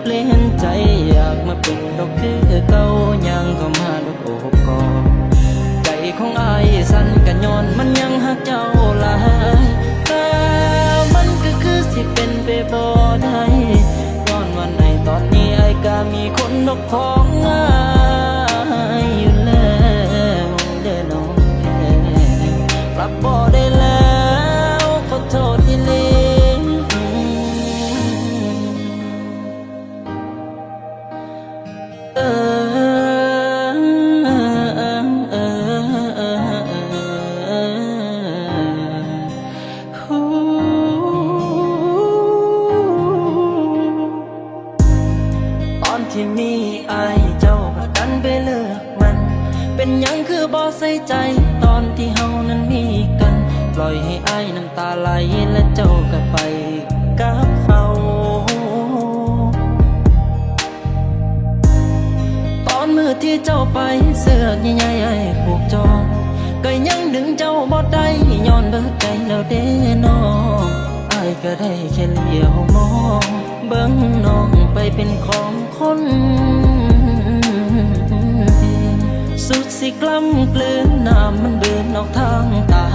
เปลี่ยนใจอยากมาเป็นดอกคือเก่ายังเข้ามาดอกโอบกอดใจของอายสั่นกันย้อนมันยังหักเจ้าหลายแต่มันก็คือสิเป็นไปบ่ได้ ที่มีอายเจ้าก็ดันไปเลิกมัน เป็นยังคือบ่ใส่ใจตอนที่เฮานั้นมีกัน ปล่อยให้อายน้ำตาไหลและเจ้าก็ไปกับเขาตอนมือที่เจ้าไปเสื้อใหญ่ๆไอ้ผูกจองก็ยังดึงเจ้าบ่ได้ย้อนเบิกใจแล้วเด้น้องอายก็ได้แค่เลี้ยวมอง เบิ่งน้องไปเป็นของ คน สุดสิกล้ำกลืนน้ำมันเบือนออกทางตา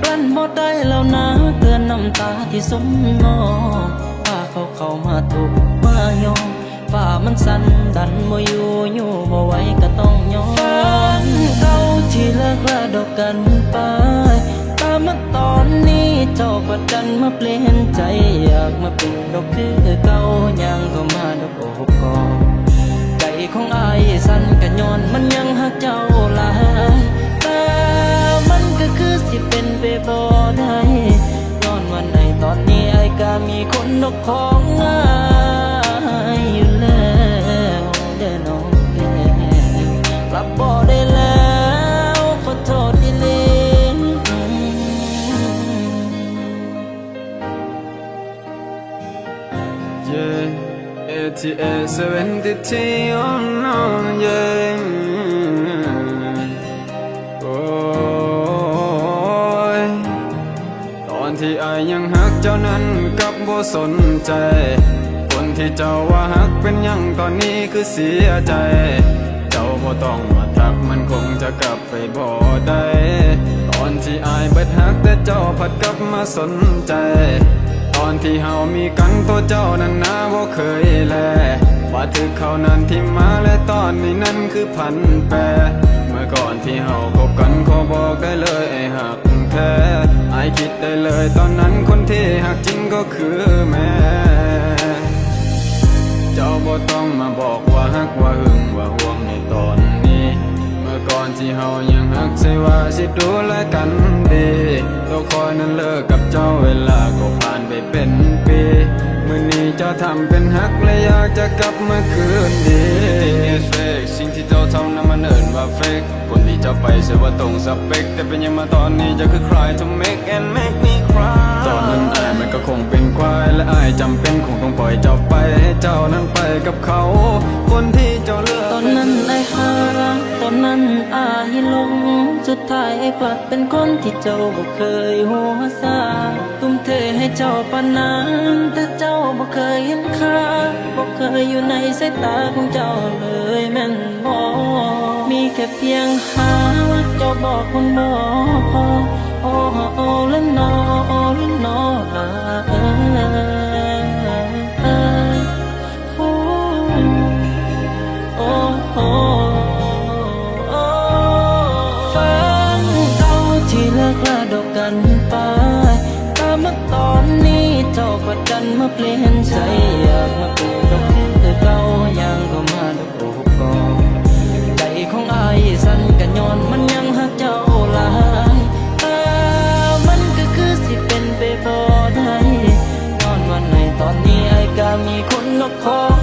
กลั้นบ่ได้แล้วนะเตือนน้ำตาที่สมนองพาเขาเข้ามาถูกมายอมฝ่ามันสั่นดันบ่อยู่อยู่บ่ไหวก็ต้องยอมฝันเก่าที่เลิกละดอกกันไปตามมาตอนนี้เจ้าก็ดันมาเปลี่ยนใจอยากมาเป็นดอกคือเก่ายังก็มาดอกโอก ของอายสั่นกันย้อนมันยังหักเจ้าหลายแต่มันก็คือสิเป็นไปบ่ได้ย้อนวันในตอนนี้ไอ้ายก็มีคนนกของงายอยู่แล้วเด้อน้องแก่กลับบ่ได้แล้วขอโทษที่เลน Yeah, ATA 73 oh no, yeah. โอ้ยตอนที่อายยังหักเจ้านั้นกับบ่สนใจ คนที่เจ้าว่าหักเป็นยังตอนนี้คือเสียใจ เจ้าบ่ต้องมาทักมันคงจะกลับไปบ่ได้ ตอนที่อายเบิดหักแต่เจ้าผัดกลับมาสนใจ ตอนที่เฮามีกันตัวเจ้านั้นนาบ่เคยแลว่าถึกเขานั้นที่มาและตอนนี้นั้นคือพันแปรเมื่อก่อนที่เฮาคบกันขอบอกได้เลยไอ้หักแท้ไอคิดได้เลยตอนนั้นคนที่หักจริงก็คือแม่เจ้าบ่ต้องมาบอกว่าฮักว่าหึงว่าห่วงในตอนนี้ เมื่อก่อนที่เฮายังฮักใช่ว่าสิดูแลกันดีตัวคอยนั้นเลิกกับเจ้าเวลาก็ผ่าน เป็นปีมื่อนี้เจ้าทำเป็นฮักและอยากจะกลับมาคืนดีสิ่งที่เจ้าทำนั้นมันเอินว่า fake คนที่เจ้าไปเสียว่าตรงสเปคแต่เป็นยังมาตอนนี้จะคือ cry to make and make me cry ตอนนั้นอายมันก็คงเป็นควายและอายจำเป็นคงต้องปล่อยเจ้าไปให้เจ้านั้นไปกับเขา คน สุดท้ายไอ้กลับเป็นคนที่เจ้าบ่เคยหัวซาตุ้มเทให้เจ้าปานนั้นแต่เจ้าบ่เคยเห็นค่าบ่เคยอยู่ในสายตาของเจ้าเลยแม่นบ่มีแค่เพียงหาว่าเจ้าบอกคนบ่พอโอ้โอ้และนอ มาเปลี่ยนใจอยากมาเป็นดอกคือเก่ายังก็มาดอกโอบกอดใจของอายสั่นกันย้อนมันยังหักเจ้าหลายแต่มันก็คือสิเป็นไปบ่ได้นอนวันไหนตอนนี้ไอ้ก็มีคนนกคอ